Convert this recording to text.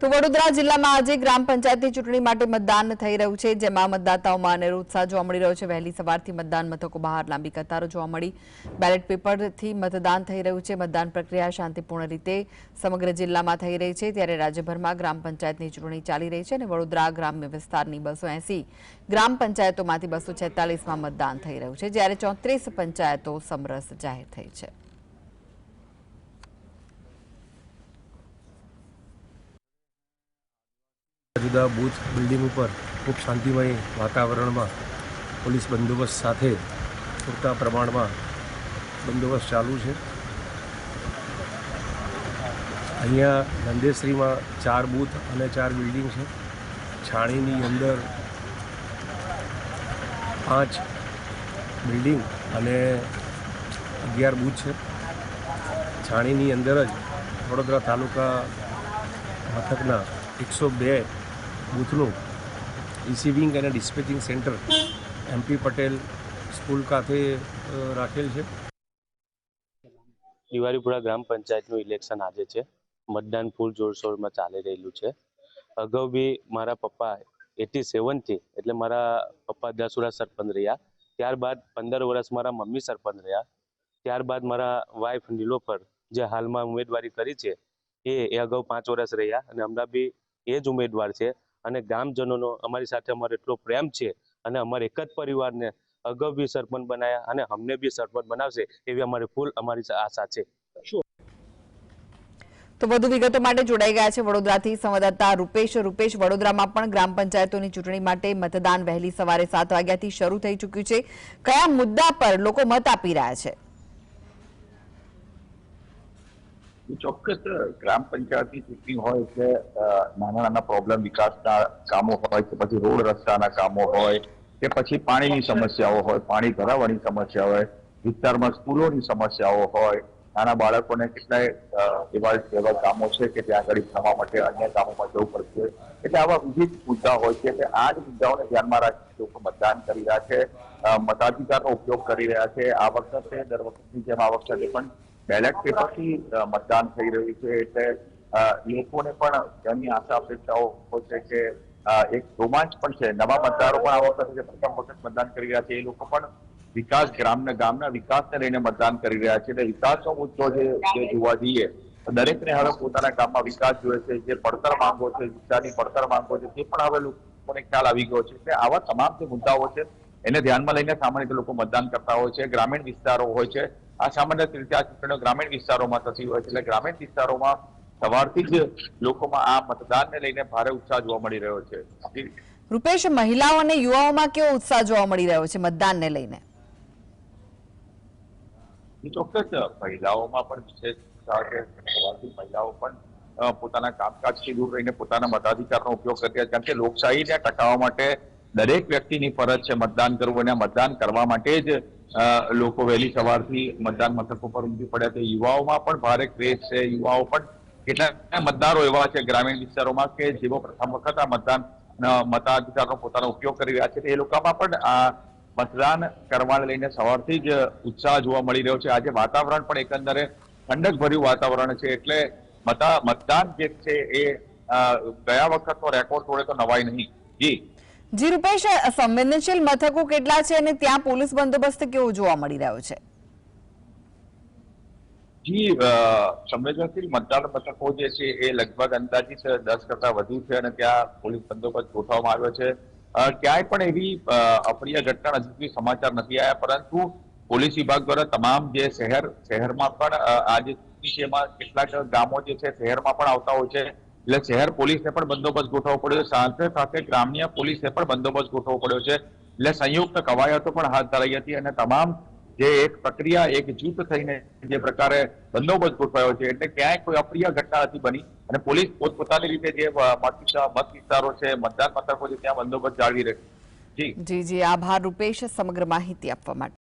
તો વડોદરા જિલ્લામાં આજે ગ્રામ પંચાયતની ચૂંટણી માટે મતદાન થઈ રહ્યું છે, જેમાં મતદાતાઓમાં અનેરો ઉત્સાહ જોવા મળી રહ્યો છે. વહેલી સવારથી મતદાન મથકો બહાર લાંબી કતારો જોવા મળી. બેલેટ પેપરથી મતદાન થઈ રહ્યું છે. મતદાન પ્રક્રિયા શાંતિપૂર્ણ રીતે સમગ્ર જિલ્લામાં થઈ રહી છે. ત્યારે રાજ્યભરમાં ગ્રામ પંચાયતની ચૂંટણી ચાલી રહી છે અને વડોદરા ગ્રામ્ય વિસ્તારની બસો ગ્રામ પંચાયતોમાંથી બસો છેતાલીસમાં મતદાન થઈ રહ્યું છે, જ્યારે ચોત્રીસ પંચાયતો સમરસ જાહેર થઈ છે. જુદા બૂથ બિલ્ડિંગ ઉપર ખૂબ શાંતિમય વાતાવરણમાં પોલીસ બંદોબસ્ત સાથે પૂરતા પ્રમાણમાં બંદોબસ્ત ચાલુ છે. અહીંયા નંદેશ્રીમાં ચાર બૂથ અને ચાર બિલ્ડિંગ છે. છાણીની અંદર પાંચ બિલ્ડિંગ અને અગિયાર બૂથ છે. છાણીની અંદર જ વડોદરા તાલુકા મથકના એકસો બે બૂથનું રિસીવિંગ અને dispatching centre MP Patel school ખાતે રાખેલ છે. દિવાળીપુરા ગ્રામ પંચાયતનું ઇલેક્શન આજે છે. મતદાન ફૂલ જોરશોરમાં ચાલી રહેલું છે. અગાઉ બી મારા પપ્પા એટી સેવનથી એટલે મારા પપ્પા દસુરા સરપંચ રહ્યા. ત્યારબાદ પંદર વર્ષ મારા મમ્મી સરપંચ રહ્યા. ત્યારબાદ મારા વાઇફ નીલોફર, જે હાલમાં ઉમેદવારી કરી છે, એ એ અગાઉ પાંચ વર્ષ રહ્યા અને હમણાં બી એ જ ઉમેદવાર છે. અને ગ્રામજનોનો અમારી સાથે અમારો એટલો પ્રેમ છે અને અમારે એક જ પરિવારને અગાઉ બી સરપંચ બનાયા અને અમને બી સરપંચ બનાવશે એવી અમારી ફૂલ અમારી આશા છે. તો વધુ વિગતો માટે જોડાઈ ગયા છે વડોદરાથી સંવાદદાતા રૂપેશ. રૂપેશ, વડોદરામાં પણ ગ્રામ પંચાયતોની ચૂંટણી માટે મતદાન વહેલી સવારે સાત વાગ્યાથી શરૂ થઈ ચૂક્યું છે. કયા મુદ્દા પર લોકો મત આપી રહ્યા છે? ચોક્કસ ગ્રામ પંચાયતની ચૂંટણી હોય કે નાના નાના પ્રોબ્લેમ વિકાસના કામો હોય કે પછી રોડ રસ્તાના કામો હોય કે પછી પાણીની સમસ્યાઓ હોય, પાણી ભરાવાની સમસ્યા હોય, વિસ્તારમાં સ્કૂલોની સમસ્યાઓ હોય, નાના બાળકોને કેટલાય એવા એવા કામો છે કે ત્યાં આગળ ભણવા માટે અન્ય કામોમાં જવું પડશે. એટલે આવા વિવિધ મુદ્દા હોય છે કે આ જ મુદ્દાઓને ધ્યાનમાં રાખી લોકો મતદાન કરી રહ્યા છે. મતાધિકારનો ઉપયોગ કરી રહ્યા છે. આ વખતે, દર વખતની જેમ આ વખતે પણ બેલેટ પેપરથી મતદાન થઈ રહ્યું છે એટલે લોકોને પણ ઘણી આશા, અપેક્ષાઓ છે કે એક રોમાંચ પણ છે. નવા મતદારો પણ આ વખતે પ્રથમ વખત મતદાન કરી રહ્યા છે, એ લોકો પણ વિકાસ ગ્રામના ગામના વિકાસને લઈને મતદાન કરી રહ્યા છે. એટલે વિકાસનો મુદ્દો જે જોવા જઈએ દરેકને હવે પોતાના ગામમાં વિકાસ જોઈએ છે. જે પડતર માંગો છે, વિસ્તારની પડતર માંગો છે, તે પણ હવે લોકોને ખ્યાલ આવી ગયો છે. એટલે આવા તમામ જે મુદ્દાઓ છે, એને ધ્યાનમાં લઈને સામાન્ય લોકો મતદાન કરતા હોય છે. ગ્રામીણ વિસ્તારો હોય છે આ સામાન્ય રીતે આ ચૂંટણીઓ ગ્રામીણ વિસ્તારોમાં થતી હોય છે. એટલે ગ્રામીણ વિસ્તારોમાં સવારથી જ લોકોમાં આ મતદાનને લઈને ભારે ઉત્સાહ જોવા મળી રહ્યો છે. રૂપેશ મહિલાઓ અને યુવાઓમાં કેવો ઉત્સાહ જોવા મળી રહ્યો છે મતદાનને લઈને? ચોક્કસ મહિલાઓમાં પણ વિશેષ ઉત્સાહ છે. સવારથી મહિલાઓ પણ પોતાના કામકાજથી દૂર રહીને પોતાના મતાધિકારનો ઉપયોગ કરતી છે. કારણ કે લોકશાહીને ટકાવવા માટે દરેક વ્યક્તિની ફરજ છે મતદાન કરવું અને મતદાન કરવા માટે જ લોકો વહેલી સવારથી મતદાન મથકો પર ઉમટી પડ્યા છે. યુવાઓમાં પણ ભારે ક્રેઝ છે. યુવાઓ પણ કેટલાક મતદારો એવા છે ગ્રામીણ વિસ્તારોમાં કે જેઓ પ્રથમ વખત આ મતદાન મતાધિકારનો પોતાનો ઉપયોગ કરી રહ્યા છે. એ લોકોમાં પણ આ મતદાન કરવાને લઈને સવારથી જ ઉત્સાહ જોવા મળી રહ્યો છે. આજે વાતાવરણ પણ એકંદરે ઠંડક ભર્યું વાતાવરણ છે. એટલે મતા, મતદાન જે છે એ ગયા વખતનો રેકોર્ડ તોડે તો નવાય નહીં. જી. જી રૂપેશ, સંવેદનશીલ મથકો કેટલા છે અને ત્યાં પોલીસ બંદોબસ્ત કેવો જોવા મળી રહ્યો છે? જી સંવેદનશીલ મતદાન મથકો જે છે એ લગભગ અંદાજિત દસ કરતા વધુ છે અને ત્યાં પોલીસ બંદોબસ્ત ગોઠવવામાં આવ્યો છે. ક્યાંય પણ એવી અપ્રિય ઘટના સુધી સમાચાર નથી આવ્યા, પરંતુ પોલીસ વિભાગ દ્વારા તમામ જે શહેર, શહેરમાં પણ આજે છે એમાં કેટલાક ગામો જે છે શહેરમાં પણ આવતા હોય છે. એટલે શહેર પોલીસને પણ બંદોબસ્ત ગોઠવવો પડ્યો સાથે સાથે ગ્રામ્ય પોલીસને પણ બંદોબસ્ત ગોઠવવો પડ્યો છે. એટલે સંયુક્ત કવાયતો પણ હાથ ધરાઈ હતી અને તમામ જે એક પ્રક્રિયા એક જૂથ થઈને જે પ્રકારે બંદોબસ્ત ગોઠવાયો છે. એટલે ક્યાંય કોઈ અપ્રિય ઘટના નથી બની. અને પોલીસ પોતપોતાની રીતે જે મત વિસ્તારો છે, મતદાન મથકો છે, ત્યાં બંદોબસ્ત જાળવી રહી જી. જી જી. આભાર, રૂપેશ, સમગ્ર માહિતી આપવા માટે.